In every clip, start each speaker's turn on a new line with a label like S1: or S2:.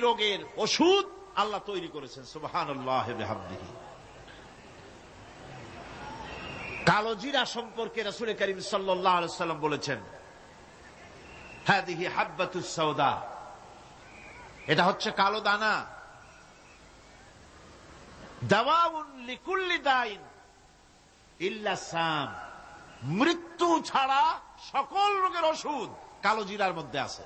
S1: রোগের ওষুধ আল্লাহ তৈরি করেছেন সুবাহান কালো জিরা সম্পর্কে রসুল করিম সাল্লাম বলেছেন হ্যাঁ দেখি হাব্বাতুস এটা হচ্ছে কালো দানা। দাওয়াউন সাম। মৃত্যু ছাড়া সকল রোগের ওষুধ কালো জিরার মধ্যে আছে।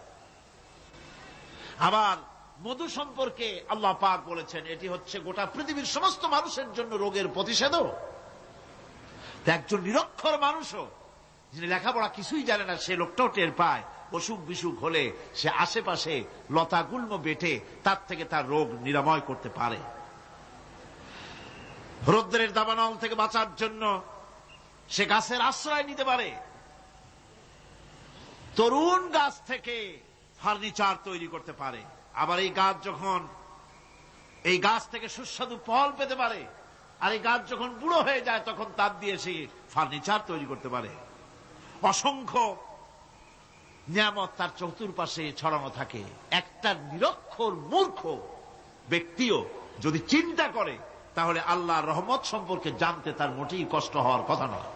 S1: আবার মধু সম্পর্কে আল্লাহ পাক বলেছেন, এটি হচ্ছে গোটা পৃথিবীর সমস্ত মানুষের জন্য রোগের প্রতিষেধক। একজন নিরক্ষর মানুষও, যিনি লেখাপড়া কিছুই জানে না, সে লোকটাও টের পায়, অসুখ বিসুখ হলে সে আশেপাশে লতা গুল্ম বেটে তার থেকে তার রোগ নিরাময় করতে পারে। রৌদ্রের দাবানল থেকে বাঁচার জন্য সে গাছের আশ্রয় নিতে পারে। তরুণ গাছ থেকে ফার্নিচার তৈরি করতে পারে। আবার এই গাছ যখন এই গাছ থেকে সুস্বাদু ফল পেতে পারে, আর এই গাছ যখন বুড়ো হয়ে যায়, তখন তার দিয়ে সে ফার্নিচার তৈরি করতে পারে। অসংখ্য নিয়ামত তার চতুর্পাশে ছড়ানো থাকে। একটা নিরক্ষর মূর্খ ব্যক্তিও যদি চিন্তা করে, তাহলে আল্লাহ রহমত সম্পর্কে জানতে তার মোটেই কষ্ট হওয়ার কথা নয়।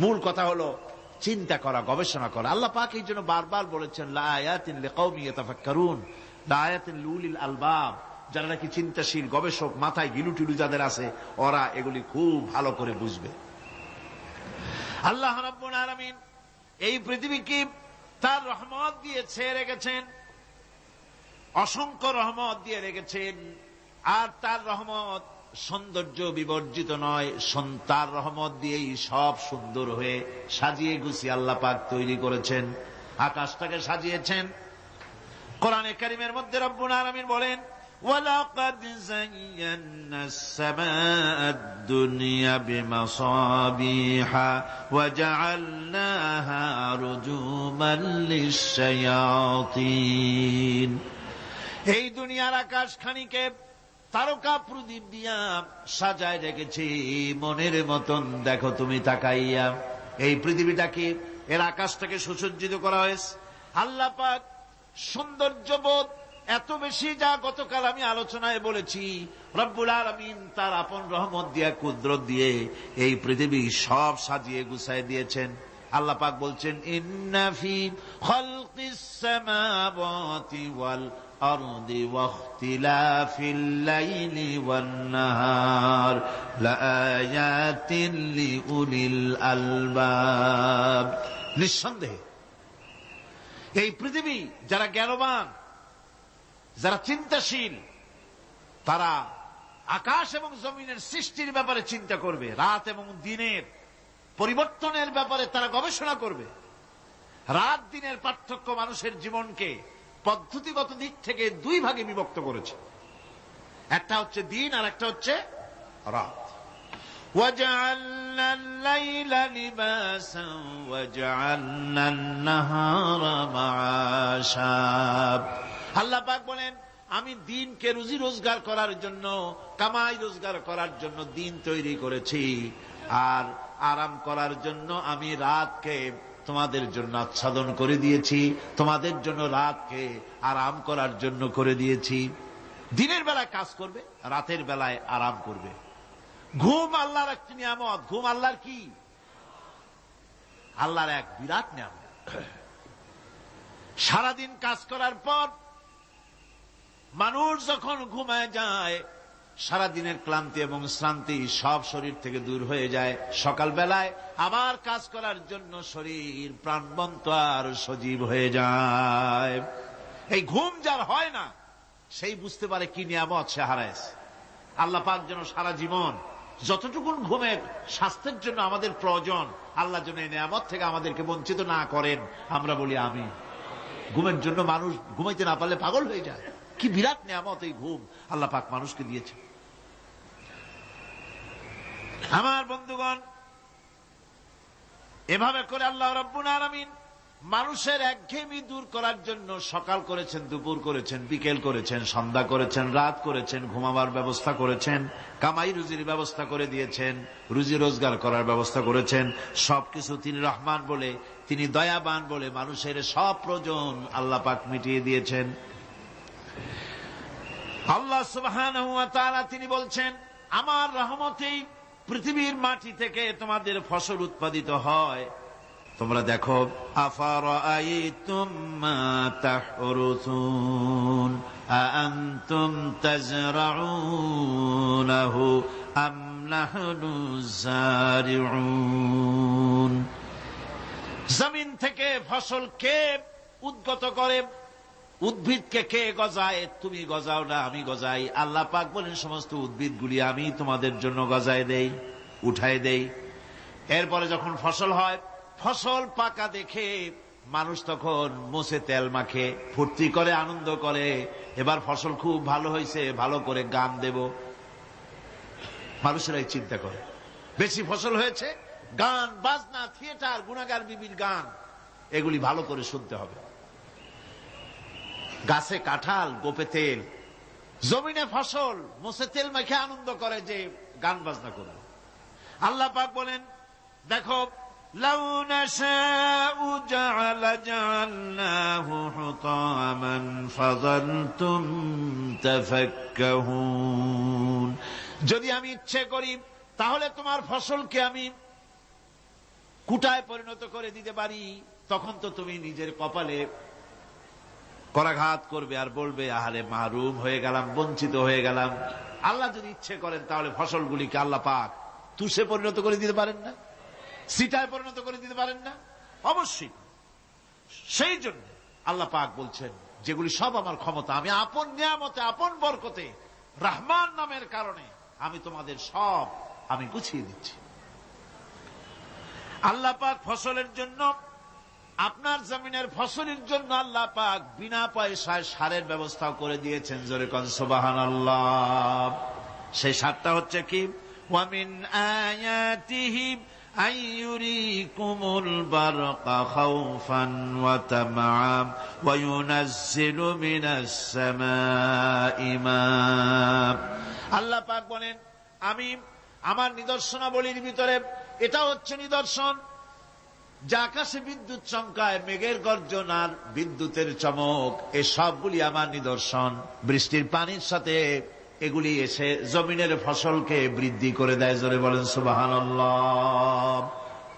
S1: মূল কথা হলো, চিন্তা করা, গবেষণা করা। আল্লাহ পাক এই জন্য বারবার বলেছেন লায়াতিন লিকাউমি লুলিল আলবাব, যারা নাকি চিন্তাশীল গবেষক মাথায় যাদের আছে, ওরা এগুলি খুব ভালো করে বুঝবে। আল্লাহ এই পৃথিবীকে তার রহমত দিয়ে ছেড়ে রেখেছেন, অসংখ্য রহমত দিয়ে রেখেছেন, আর তার রহমত সৌন্দর্য বিবর্জিত নয়, সন্তার রহমত দিয়েই সব সুন্দর হয়ে সাজিয়ে গুছিয়ে আল্লাহ পাক তৈরি করেছেন, আকাশটাকে সাজিয়েছেন কোরআনে কারিমের মধ্যে রব্বুল আলামিন বলেন ولقد زينا السماء الدنيا بمصابيح وجعلناها رجوما للشياطين এই দুনিয়ার আকাশ খানিকে তারকা প্রদীপ দিয়া সাজায় রেখেছি মনের মতন দেখো তুমি তাকাইয়া এই পৃথিবীটাকে এর আকাশটাকে সুসজ্জিত করা হয়েছে আল্লাহ পাক সৌন্দর্যবোধ এত বেশি যা গতকাল আমি আলোচনায় বলেছি রব্বুল আলমিন তার আপন রহমত দিয়া কুদরত দিয়ে এই পৃথিবী সব সাজিয়ে গুছাই দিয়েছেন আল্লাহ পাক বলছেন ইন্নাফি খলকিস সামাওয়াতি ওয়াল الأرض واختلاف الليل والنهار لآيات لأولي الألباب নিঃসন্দেহে এই পৃথিবী যারা জ্ঞানবান, যারা চিন্তাশীল, তারা আকাশ এবং জমিনের সৃষ্টির ব্যাপারে চিন্তা করবে, রাত এবং দিনের পরিবর্তনের ব্যাপারে তারা গবেষণা করবে। রাত দিনের পার্থক্য মানুষের জীবনকে পদ্ধতিগত দিক থেকে দুই ভাগে বিভক্ত করেছে। একটা হচ্ছে দিন আর একটা হচ্ছে রাত। وجعلنا الليل لباسا وجعلنا النهار معاشا আল্লাহ পাক বলেন আমি দিনকে রুজি রোজগার করার জন্য কামাই রোজগার করার জন্য দিন তৈরি করেছি আর আরাম করার জন্য আমি রাতকে তোমাদের জন্য আচ্ছাদন করে দিয়েছি তোমাদের জন্য রাতকে আরাম করার জন্য করে দিয়েছি দিনের বেলায় কাজ করবে রাতের বেলায় আরাম করবে ঘুম আল্লাহর একটি নিয়ামত। ঘুম আল্লাহর কি? আল্লাহর এক বিরাট নিয়ামত। সারাদিন কাজ করার পর মানুষ যখন ঘুমায় যায় সারা দিনের ক্লান্তি এবং শ্রান্তি সব শরীর থেকে দূর হয়ে যায়। সকালবেলায় আবার কাজ করার জন্য শরীর প্রাণবন্ত আর সজীব হয়ে যায়। এই ঘুম যার হয় না, সেই বুঝতে পারে কি নিয়ামত সে হারাইছে। আল্লাহ পাক যেন সারা জীবন যতটুকুন ঘুমের স্বাস্থ্যের জন্য আমাদের প্রয়োজন, আল্লাহ যেন এই নিয়ামত থেকে আমাদেরকে বঞ্চিত না করেন। আমরা বলি আমি ঘুমের জন্য মানুষ ঘুমাইতে না পারলে পাগল হয়ে যায়। কি বিরাট নিয়ামত এই ঘুম। আল্লাহ পাক মানুষকে দিয়েছে আমার বন্ধুগণ, এভাবে করে আল্লাহ রব্বুল আলমিন মানুষের একঘেয়েমি দূর করার জন্য সকাল করেছেন, দুপুর করেছেন, বিকেল করেছেন, সন্ধ্যা করেছেন, রাত করেছেন, ঘুমাবার ব্যবস্থা করেছেন, কামাই রুজির ব্যবস্থা করে দিয়েছেন, রুজি রোজগার করার ব্যবস্থা করেছেন, সবকিছু তিনি রহমান বলে, তিনি দয়াবান বলে মানুষের সব প্রয়োজন আল্লাহ পাক মিটিয়ে দিয়েছেন। আল্লাহ সুবহানাহু তিনি বলছেন, আমার রহমতেই পৃথিবীর মাটি থেকে তোমাদের ফসল উৎপাদিত হয়। তোমরা দেখো তাজরাউনাহু আম নাহনু জারিউন। জমিন থেকে ফসল কে উদ্গত করে, উদ্ভিদকে কে গজায়? তুমি গজাও না, আমি গজাই। আল্লাহ পাক বলেন, সমস্ত উদ্ভিদগুলি আমি তোমাদের জন্য গজায় দেই উঠাই দেই। এরপরে যখন ফসল হয় ফসল পাকা দেখে মানুষ তখন মুছে তেল মাখে, ফুর্তি করে, আনন্দ করে, এবার ফসল খুব ভালো হয়েছে, ভালো করে গান দেব। মানুষেরাই চিন্তা করে, বেশি ফসল হয়েছে, গান, বাজনা, থিয়েটার, গুণাগার, বিবির গান, এগুলি ভালো করে শুনতে হবে। গাছে কাঁঠাল, গোপে তেল, জমিনে ফসল মোসে তেল মেখে, আনন্দ করে যে গান বাজনা করবে। আল্লাহ পাক বলেন, দেখো لو نشاء جعل جعلناه حطاما فظلتم تفكهون যদি আমি ইচ্ছে করি তাহলে তোমার ফসলকে আমি কুটায় পরিণত করে দিতে পারি তখন তো তুমি নিজের কপালে করাঘাত করবে আর বলবে আহারে মাহরুম হয়ে গেলাম বঞ্চিত হয়ে গেলাম আল্লাহ যদি ইচ্ছে করেন তাহলে ফসলগুলিকে আল্লাহ পাক তুষে পরিণত করে দিতে পারেন না সিটায় পরিণত করে দিতে পারেন না? অবশ্যই। সেই জন্য আল্লাহ পাক বলছেন, যেগুলি সব আমার ক্ষমতা, আমি আপন নিয়ামতে, আপন বরকতে, রহমান নামের কারণে আমি তোমাদের সব আমি গুছিয়ে দিচ্ছি। আল্লাহ পাক ফসলের জন্য, আপনার জমিনের ফসলের জন্য আল্লাহ পাক বিনা পয়সায় সারের ব্যবস্থা করে দিয়েছেন, জোরে কনসবাহান আল্লাহ সেই সারটা হচ্ছে কি? ওয়ামিন আয়াতিহি أن يريكم البرق خوفا وطمعا وينزل من السماء ماء আল্লাহ পাক বলেন আমি আমার নিদর্শনাবলীর ভিতরে এটা হচ্ছে নিদর্শন যে আকাশে বিদ্যুৎ চমকায় মেঘের গর্জন আর বিদ্যুতের চমক এ সবগুলি আমার নিদর্শন বৃষ্টির পানির সাথে এগুলি এসে জমিনের ফসলকে বৃদ্ধি করে দেয়। জোরে বলেন সুবাহান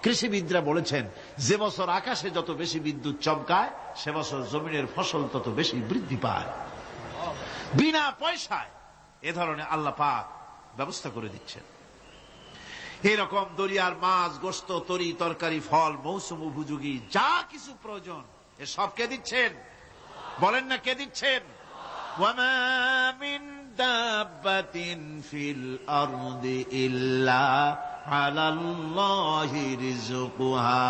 S1: কৃষিবিদরা বলেছেন, যে বছর আকাশে যত বেশি বিদ্যুৎ চমকায়, সে বছর জমিনের ফসল তত বেশি বৃদ্ধি পায়। বিনা পয়সায় এ ধরনের আল্লাহ পাক ব্যবস্থা করে দিচ্ছেন। এরকম দরিয়ার মাছ, গোস্ত, তরি, তরকারি, ফল, মৌসুম, উপযোগী, যা কিছু প্রয়োজন, এ সব কে দিচ্ছেন? বলেন না কে দিচ্ছেন? دابة في الأرض إلا على الله رزقها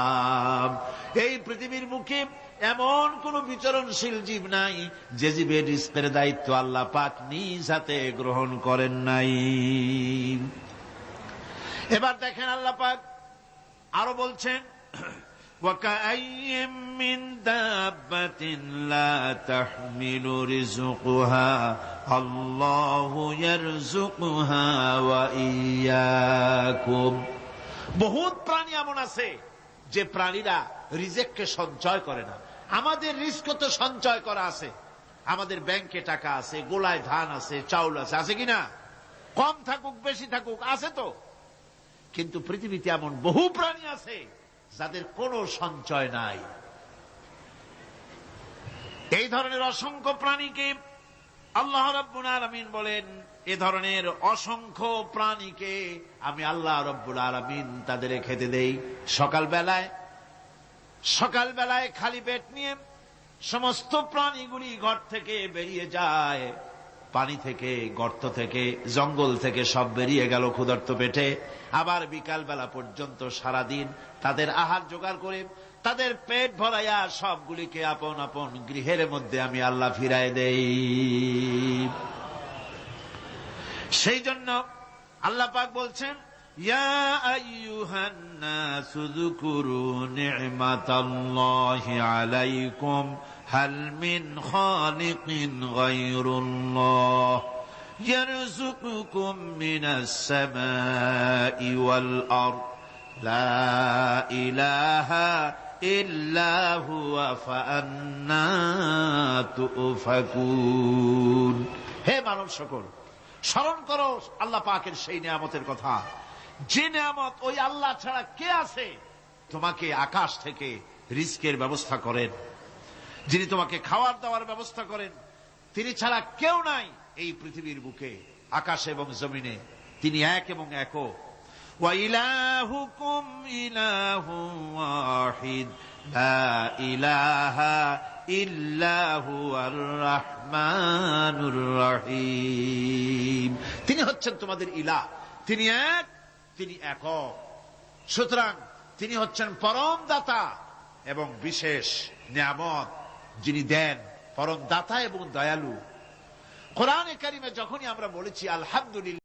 S1: এই পৃথিবীর মুখে এমন কোন বিচরণশীল জীব নাই যে জীবের রিস্কের দায়িত্ব আল্লাহ পাক নিজ হাতে গ্রহণ করেন নাই এবার দেখেন আল্লাহ পাক আরো বলছেন وكأي من دابة لا تحمل رزقها الله يرزقها وإياكم বহুত প্রাণী এমন আছে যে প্রাণীরা রিজেককে সঞ্চয় করে না আমাদের রিস্ক তো সঞ্চয় করা আছে আমাদের ব্যাংকে টাকা আছে গোলায় ধান আছে চাউল আছে আছে কিনা কম থাকুক বেশি থাকুক আছে তো কিন্তু পৃথিবীতে এমন বহু প্রাণী আছে যাদের কোনো সঞ্চয় নাই। এই ধরনের অসংখ্য প্রাণীকে আল্লাহ রব্বুল আলমিন বলেন, এ ধরনের অসংখ্য প্রাণীকে আমি আল্লাহ রব্বুল আলমিন তাদের খেতে দেই। সকাল বেলায় সকাল বেলায় খালি পেট নিয়ে সমস্ত প্রাণীগুলি ঘর থেকে বেরিয়ে যায়। পানি থেকে, গর্ত থেকে, জঙ্গল থেকে সব বেরিয়ে গেল ক্ষুধার্ত পেটে। আবার বিকাল বেলা পর্যন্ত সারাদিন তাদের আহার জোগাড় করে, তাদের পেট ভরাইয়া সবগুলিকে আপন আপন গৃহের মধ্যে আমি আল্লাহ ফিরাই দেই। সেই জন্য আল্লাহ পাক বলছেন يا أيها الناس اذكروا نعمة الله عليكم هل من خالق غير الله يرزقكم من السماء والأرض لا إله إلا هو فأنا تؤفكون হে মানব সকল স্মরণ করো আল্লাহ পাকের সেই নিয়ামতের কথা যে নিয়ামত ওই আল্লাহ ছাড়া কে আছে তোমাকে আকাশ থেকে রিস্কের ব্যবস্থা করেন যিনি তোমাকে খাওয়ার দাওয়ার ব্যবস্থা করেন তিনি ছাড়া কেউ নাই এই পৃথিবীর বুকে আকাশ এবং জমিনে তিনি এক এবং একও وإلهكم إله واحد لا إله إلا هو الرحمن الرحيم তিনি হচ্ছেন তোমাদের ইলাহ তিনি এক তিনি একক সুতরাং তিনি হচ্ছেন পরম দাতা এবং বিশেষ নিয়ামত যিনি দেন পরম দাতা এবং দয়ালু। কোরআনে কারিমে যখনই আমরা বলেছি আলহামদুলিল্লাহ